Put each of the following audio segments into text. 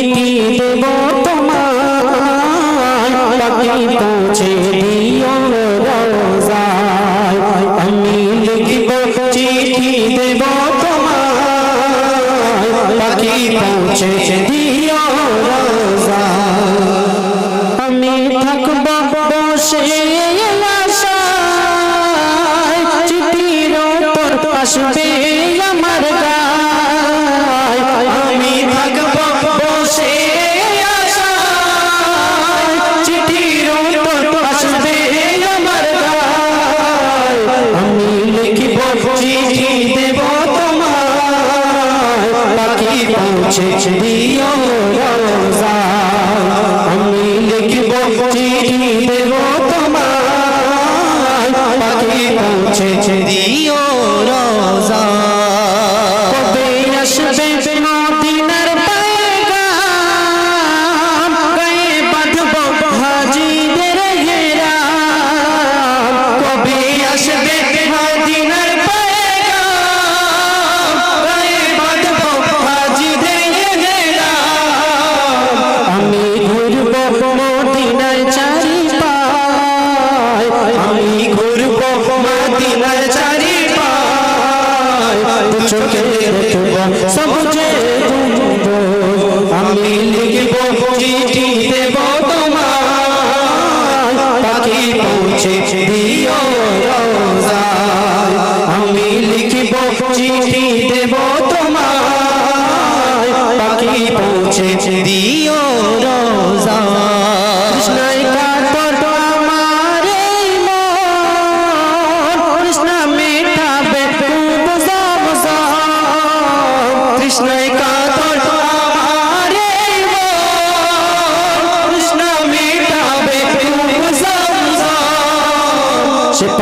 চিঠি দেব তোমায়, পাখি পৌঁছে দিও রোজায়। আমি লিখব, চিঠি দেব তোমায়, পাখি পৌঁছে দিও রোজায়। আমি থাকব বসে চিঠির আসবে পাখি পৌঁছে দিও রোজায় আমি লিখব পাখি পৌঁছে দিও চোখে দেখব আমি লিখব চিঠি দেব তোমার পাখি পৌঁছে দিও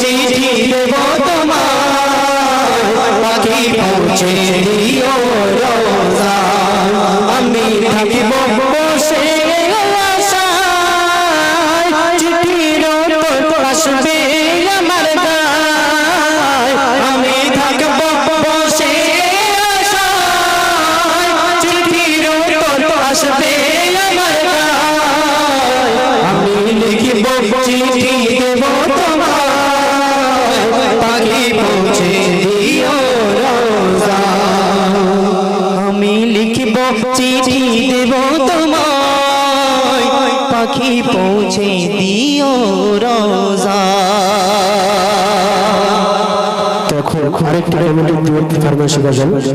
চিঠি দেব তোমায় পাখি পৌঁছে দিও রোজা। আমি থাকিব চিঠি দেব তোমায়। পাখি পৌঁছে দিও রোজা। তখন আরেকটি কমিটি ফরমাইশ গজল